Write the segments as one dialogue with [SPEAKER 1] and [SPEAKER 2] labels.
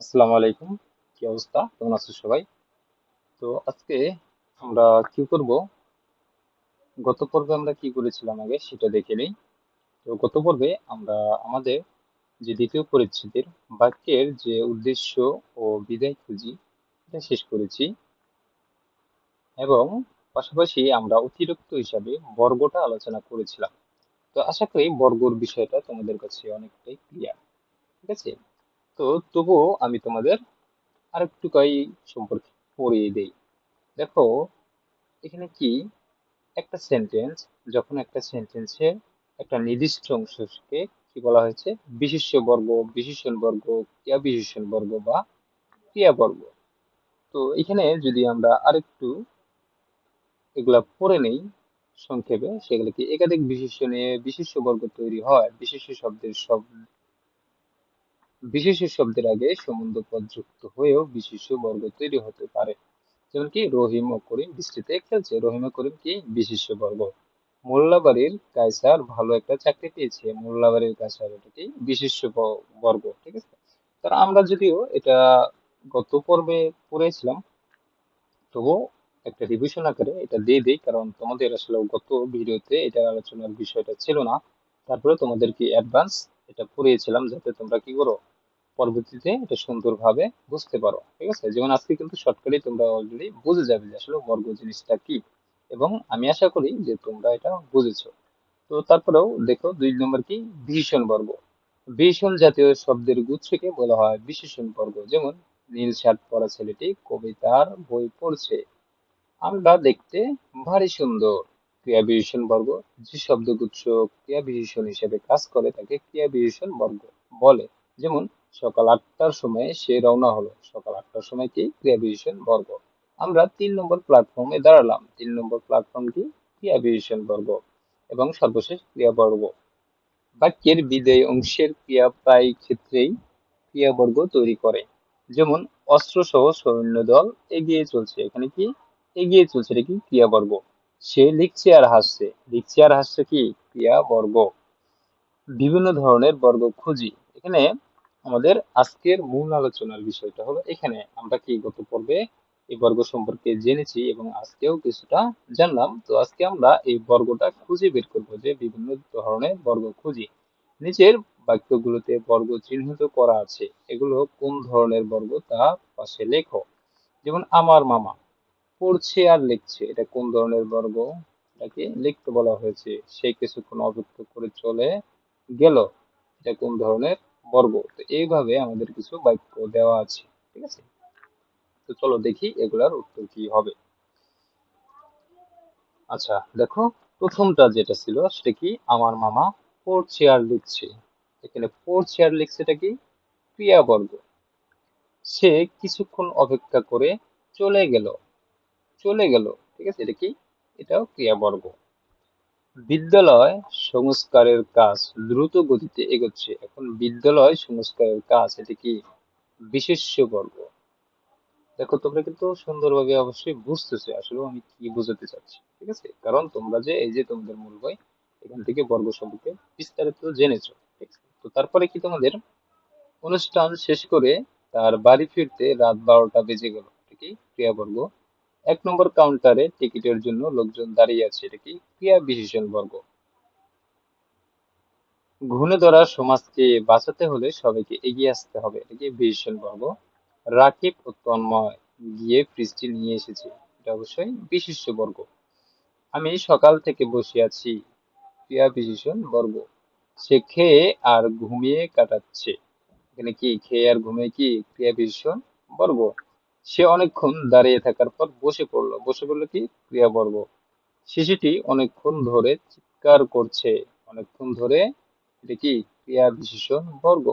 [SPEAKER 1] আসসালামু আলাইকুম। কি অবস্থা? কেমন আছো সবাই? তো আজকে আমরা কি করব? গত পর্বে আমরা কি করেছিলাম আগে সেটা দেখে নেই। তো গত পর্বে আমরা আমাদের যে দ্বিতীয় পরিচ্ছেদের বাক্যের যে উদ্দেশ্য ও বিদায় খুঁজি, এটা শেষ করেছি। এবং পাশাপাশি আমরা অতিরিক্ত হিসাবে বর্গটা আলোচনা করেছিলাম। তো আশা করি বর্গর বিষয়টা তোমাদের কাছে অনেকটাই ক্লিয়ার ঠিক আছে? তো তবুও আমি তোমাদের আরেকটু আরেকটুকাই সম্পর্কে পড়িয়ে দেই। দেখো, এখানে কি? একটা সেন্টেন্স যখন একটা সেন্টেন্সের একটা নির্দিষ্ট অংশকে কি বলা হয়েছে? বিশেষ্য বর্গ, বিশেষণ বর্গ, ক্রিয়া বিশেষণ বর্গ বা ক্রিয়া বর্গ। তো এখানে যদি আমরা আরেকটু এগুলা পড়ে নেই সংক্ষেপে, সেগুলো কি একাধিক বিশেষণে বিশেষ্য বর্গ তৈরি হয়? বিশেষ্য শব্দের সব বিশেষ্য শব্দের আগে সম্বন্ধ পদ যুক্ত হয়েও বিশেষ্য বর্গ তৈরি হতে পারে। যেমন কি রহিম ও করিম বৃষ্টিতে খেলছে। রহিম ও করিম কি বিশেষ্য বর্গ। মোল্লাবাড়ির কায়সার ভালো একটা চাকরি পেয়েছে। মোল্লাবাড়ির কায়সার এটা কি বিশেষ্য বর্গ, ঠিক আছে? তার আমরা যদিও এটা গত পর্বে পড়েছিলাম তবুও একটা রিভিশন আকারে এটা দিয়ে দিই, কারণ তোমাদের আসলে গত ভিডিওতে এটা আলোচনার বিষয়টা ছিল না। তারপরে তোমাদেরকে অ্যাডভান্স এটা পড়িয়েছিলাম যাতে তোমরা কি করো পরবর্তীতে এটা সুন্দরভাবে বুঝতে পারো, ঠিক আছে? যেমন আজকে কিন্তু শর্টকাটে তোমরা অলরেডি বুঝে যাবে যে আসলে বর্গ জিনিসটা কি। এবং আমি আশা করি যে তোমরা এটা বুঝেছ। তো তারপরেও দেখো দুই নম্বর কি? ভীষণ বর্গ। ভীষণ জাতীয় শব্দের গুচ্ছকে বলা হয় বিশেষণ বর্গ। যেমন নীল শার্ট পরা ছেলেটি কবিতার বই পড়ছে। আমরা দেখতে ভারী সুন্দর। ক্রিয়া বিশেষণ বর্গ। যে শব্দগুচ্ছ ক্রিয়া বিশেষণ হিসেবে কাজ করে তাকে ক্রিয়া বিশেষণ বর্গ বলে। যেমন সকাল আটটার সময় সে রওনা হলো। সকাল আটটার সময় কি? ক্রিয়া বিশেষণ বর্গ। আমরা তিন নম্বর প্ল্যাটফর্মে দাঁড়ালাম। তিন নম্বর প্ল্যাটফর্ম কি? ক্রিয়া বর্গ এবং সর্বশেষ ক্রিয়া বর্গ। বাক্যের বিধেয় অংশের ক্রিয়া প্রায় ক্ষেত্রেই ক্রিয়াবর্গ তৈরি করে। যেমন অস্ত্র সহ সৈন্য দল এগিয়ে চলছে। এখানে কি? এগিয়ে চলছে। এটা কি? ক্রিয়াবর্গ সে লিখছে আর হাসছে। লিখছে আর হাসছে কি? ক্রিয়াবর্গ বিভিন্ন ধরনের বর্গ খুঁজি। এখানে আমাদের আজকের মূল আলোচনার বিষয়টা হলো এখানে আমরা কি গত পর্বে এই বর্গ সম্পর্কে জেনেছি এবং আজকেও কিছুটা জানলাম। তো আজকে আমরা এই বর্গটা খুঁজে বের করব যে বিভিন্ন ধরনের বর্গ খুঁজি। নিচের বাক্যগুলোতে বর্গ চিহ্নিত করা আছে। এগুলো কোন ধরনের বর্গ তা পাশে লেখো। যেমন, আমার মামা। পড়ছে আর লিখছে। এটা কোন ধরনের বর্গ? এটাকে লিখতে বলা হয়েছে। সে কিছুক্ষণ অপেক্ষা করে চলে গেল। এটা কোন ধরনের বর্গ। তো এইভাবে আমাদের কিছু বাক্য দেওয়া আছে, ঠিক আছে? তো চলো দেখি এগুলার উত্তর কি হবে। আচ্ছা দেখো, প্রথমটা যেটা ছিল সেটা কি? আমার মামা পড়ছে চেয়ার লিখছে। এখানে পড়ছে চেয়ার লিখছে এটা কি? ক্রিয়াবর্গ সে কিছুক্ষণ অপেক্ষা করে চলে গেল চলে গেল, ঠিক আছে? এটা কি? এটাও ক্রিয়াবর্গ বিদ্যালয় সংস্কারের কাজ দ্রুত গতিতে এগোচ্ছে। এখন বিদ্যালয় সংস্কারের কাজ, এটা কি বিশেষ্য বর্গ দেখো, তোমরা কিন্তু সুন্দরভাবে অবশ্যই বুঝতেছো, আসলে আমি কি বোঝাতে চাচ্ছি, ঠিক আছে? কারণ তোমরা যে, এই যে তোমাদের মূল বই, এখান থেকে বর্গ সম্পর্কে বিস্তারিত জেনেছো, ঠিক আছে? তো তারপরে কি তোমাদের অনুষ্ঠান শেষ করে তার বাড়ি ফিরতে রাত বারোটা বেজে গেল এটা কি ক্রিয়াবর্গ এক নম্বর কাউন্টারে টিকিটের জন্য লোকজন দাঁড়িয়ে আছে, এটা কি ক্রিয়া বিশেষণ বর্গ? ঘুণে ধরা সমাজকে বাঁচাতে হলে সবাইকে এগিয়ে আসতে হবে, এটা কি বিশেষণ বর্গ? রাকিব ও তন্ময় গিয়ে ফ্রিজটি নিয়ে এসেছে, এটা অবশ্যই বিশেষ্য বর্গ। আমি সকাল থেকে বসে আছি ক্রিয়া বিশেষণ বর্গ। সে খেয়ে আর ঘুমিয়ে কাটাচ্ছে, এখানে কি খেয়ে আর ঘুমিয়ে কি ক্রিয়া বিশেষণ বর্গ? সে অনেকক্ষণ দাঁড়িয়ে থাকার পর বসে পড়ল। বসে পড়ল কি? ক্রিয়া বর্গ শিশুটি অনেকক্ষণ ধরে চিৎকার করছে। অনেকক্ষণ ধরে এটা কি? ক্রিয়া বিশেষণ বর্গ।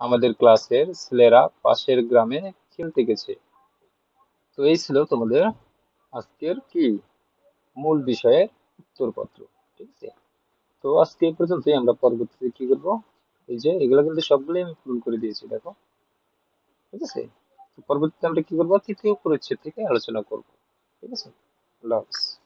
[SPEAKER 1] আমাদের ক্লাসের ছেলেরা পাশের গ্রামে খেলতে গেছে। তো এই ছিল তোমাদের আজকের কি? মূল বিষয়ের উত্তরপত্র। ঠিক আছে? তো আজকে এই পর্যন্তই। আমরা পরবর্তীতে কি করব? এই যে এগুলো কিন্তু সবগুলোই আমি পূরণ করে দিয়েছি, দেখো। ঠিক আছে? পরবর্তীতে আমরা কি করব? তৃতীয় পরিচ্ছেদ থেকে আলোচনা করব। ঠিক আছে? আল্লাহ হাফিজ